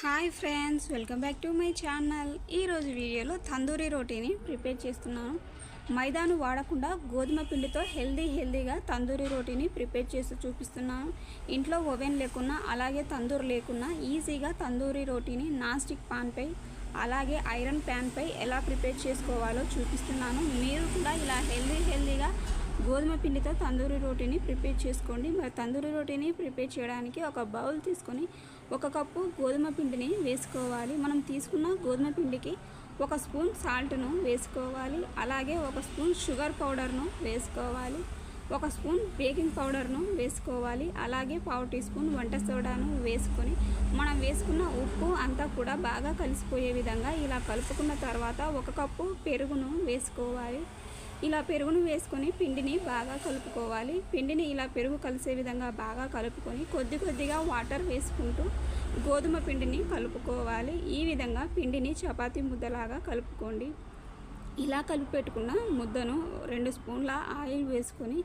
Hi friends welcome back to my channel ఈరోజు వీడియోలో tandoori రోటీని prepare చేస్తున్నాను. మైదాను వాడకుండా గోధుమ పిండితో హెల్దీ హెల్దీగా తందూరి రోటీని ప్రిపేర్ చేసి చూపిస్తున్నాను. ఇంట్లో ఓవెన్ లేకున్నా అలాగే తందూరు లేకున్నా ఈజీగా తందూరి రోటీని నాన్స్టిక్ పాన్పై అలాగే ఐరన్ ప్యాన్పై ఎలా ప్రిపేర్ చేసుకోవాలో చూపిస్తున్నాను. మీరు కూడా ఇలా హెల్దీ హెల్దీగా గోధుమ పిండితో తందూరి రోటీని ప్రిపేర్ చేసుకోండి. మరి తందూరి రోటీని ప్రిపేర్ చేయడానికి ఒక బౌల్ తీసుకొని ఒక కప్పు గోధుమ పిండిని వేసుకోవాలి. మనం తీసుకున్న గోధుమ పిండికి ఒక స్పూన్ సాల్ట్ను వేసుకోవాలి. అలాగే ఒక స్పూన్ షుగర్ పౌడర్ను వేసుకోవాలి. ఒక స్పూన్ బేకింగ్ పౌడర్ను వేసుకోవాలి. అలాగే పావు టీ స్పూన్ వంట సోడాను వేసుకొని మనం వేసుకున్న ఉప్పు అంతా కూడా బాగా కలిసిపోయే విధంగా ఇలా కలుపుకున్న తర్వాత ఒక కప్పు పెరుగును వేసుకోవాలి. ఇలా పెరుగును వేసుకొని పిండిని బాగా కలుపుకోవాలి. పిండిని ఇలా పెరుగు కలిసే విధంగా బాగా కలుపుకొని కొద్ది కొద్దిగా వాటర్ వేసుకుంటూ గోధుమ పిండిని కలుపుకోవాలి. ఈ విధంగా పిండిని చపాతీ ముద్దలాగా కలుపుకోండి. ఇలా కలిపి పెట్టుకున్న ముద్దను రెండు స్పూన్ల ఆయిల్ వేసుకొని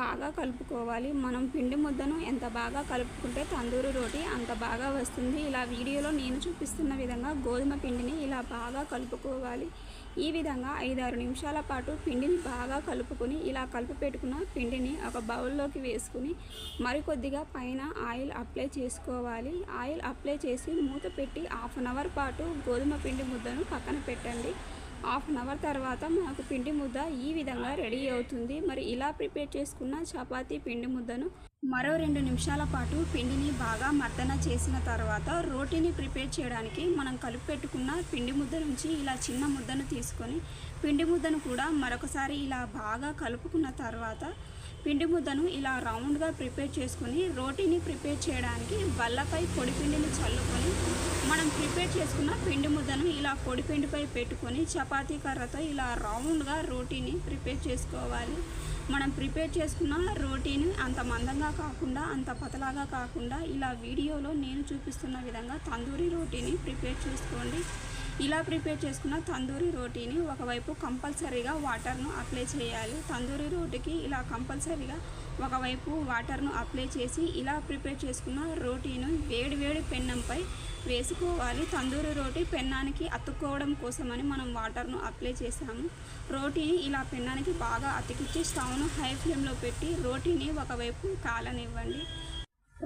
బాగా కలుపుకోవాలి. మనం పిండి ముద్దను ఎంత బాగా కలుపుకుంటే తందూరి రోటి అంత బాగా వస్తుంది. ఇలా వీడియోలో నేను చూపిస్తున్న విధంగా గోధుమ పిండిని ఇలా బాగా కలుపుకోవాలి. ఈ విధంగా ఐదారు నిమిషాల పాటు పిండిని బాగా కలుపుకొని ఇలా కలిపి పెట్టుకున్న పిండిని ఒక బౌల్లోకి వేసుకుని మరికొద్దిగా పైన ఆయిల్ అప్లై చేసుకోవాలి. ఆయిల్ అప్లై చేసి మూత పెట్టి హాఫ్ అన్ అవర్ పాటు గోధుమ పిండి ముద్దను పక్కన పెట్టండి. హాఫ్ అన్ అవర్ తర్వాత మనకు పిండి ముద్ద ఈ విధంగా రెడీ అవుతుంది. మరి ఇలా ప్రిపేర్ చేసుకున్న చపాతీ పిండి ముద్దను మరో రెండు నిమిషాల పాటు పిండిని బాగా మర్దన చేసిన తర్వాత రోటీని ప్రిపేర్ చేయడానికి మనం కలిపి పెట్టుకున్న పిండి ముద్ద నుంచి ఇలా చిన్న ముద్దను తీసుకొని పిండి ముద్దను కూడా మరొకసారి ఇలా బాగా కలుపుకున్న తర్వాత పిండి ముద్దను ఇలా రౌండ్గా ప్రిపేర్ చేసుకుని రోటీని ప్రిపేర్ చేయడానికి బల్లపై పొడి పిండిని చల్లుకొని మనం ప్రిపేర్ చేసుకున్న పిండి ముద్దను ఇలా పొడి పిండిపై పెట్టుకొని చపాతీ కర్రతో ఇలా రౌండ్గా రోటీని ప్రిపేర్ చేసుకోవాలి. మనం ప్రిపేర్ చేసుకున్న రోటీని అంత మందంగా కాకుండా అంత పతలాగా కాకుండా ఇలా వీడియోలో నేను చూపిస్తున్న విధంగా తందూరి రోటీని ప్రిపేర్ చేసుకోండి. ఇలా ప్రిపేర్ చేసుకున్న తందూరి రోటీని ఒకవైపు కంపల్సరీగా వాటర్ను అప్లై చేయాలి. తందూరి రోటీకి ఇలా కంపల్సరీగా ఒకవైపు వాటర్ను అప్లై చేసి ఇలా ప్రిపేర్ చేసుకున్న రోటీను వేడి వేడి పెన్నంపై వేసుకోవాలి. తందూరి రోటీ పెన్నానికి అతుక్కోవడం కోసమని మనం వాటర్ను అప్లై చేసాము రోటీని ఇలా పెన్నానికి బాగా అతికిచ్చి స్టవ్ను హై ఫ్లేమ్లో పెట్టి రోటీని ఒకవైపు కాలనివ్వండి.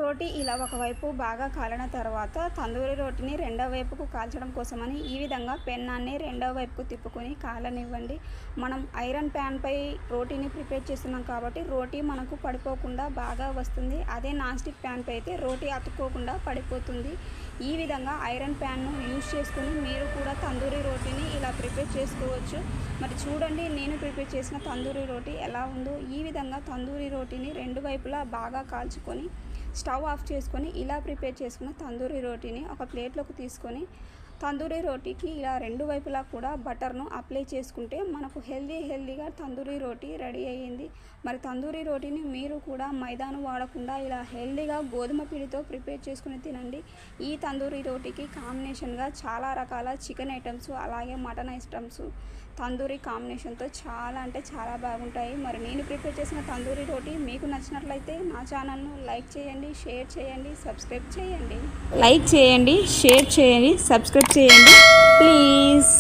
రోటీ ఇలా ఒకవైపు బాగా కాలిన తర్వాత తందూరి రోటీని రెండో వైపుకు కాల్చడం కోసమని ఈ విధంగా పెన్నాన్ని రెండో వైపుకు తిప్పుకొని కాలనివ్వండి. మనం ఐరన్ ప్యాన్పై రోటీని ప్రిపేర్ చేస్తున్నాం కాబట్టి రోటీ మనకు పడిపోకుండా బాగా వస్తుంది. అదే నాన్ స్టిక్ ప్యాన్పై అయితే రోటీ అతుక్కోకుండా పడిపోతుంది. ఈ విధంగా ఐరన్ ప్యాన్ను యూజ్ చేసుకుని మీరు కూడా తందూరి రోటీని ఇలా ప్రిపేర్ చేసుకోవచ్చు. మరి చూడండి నేను ప్రిపేర్ చేసిన తందూరి రోటీ ఎలా ఉందో. ఈ విధంగా తందూరి రోటీని రెండు వైపులా బాగా కాల్చుకొని స్టవ్ ఆఫ్ చేసుకొని ఇలా ప్రిపేర్ చేసుకున్న తందూరి రోటీని ఒక ప్లేట్లోకి తీసుకొని తందూరి రోటీకి ఇలా రెండు వైపులా కూడా బటర్ను అప్లై చేసుకుంటే మనకు హెల్దీ హెల్దీగా తందూరి రోటీ రెడీ అయ్యింది. మరి తందూరి రోటీని మీరు కూడా మైదాను వాడకుండా ఇలా హెల్దీగా గోధుమ పిండితో ప్రిపేర్ చేసుకుని తినండి. ఈ తందూరి రోటీకి కాంబినేషన్గా చాలా రకాల చికెన్ ఐటమ్స్ అలాగే మటన్ ఐటమ్స్ తందూరి కాంబినేషన్తో చాలా అంటే చాలా బాగుంటాయి. మరి నేను ప్రిపేర్ చేసిన తందూరి రోటీ మీకు నచ్చినట్లయితే నా ఛానల్ను లైక్ చేయండి షేర్ చేయండి సబ్స్క్రైబ్ చేయండి. లైక్ చేయండి షేర్ చేయండి సబ్స్క్రైబ్ చేయండి ప్లీజ్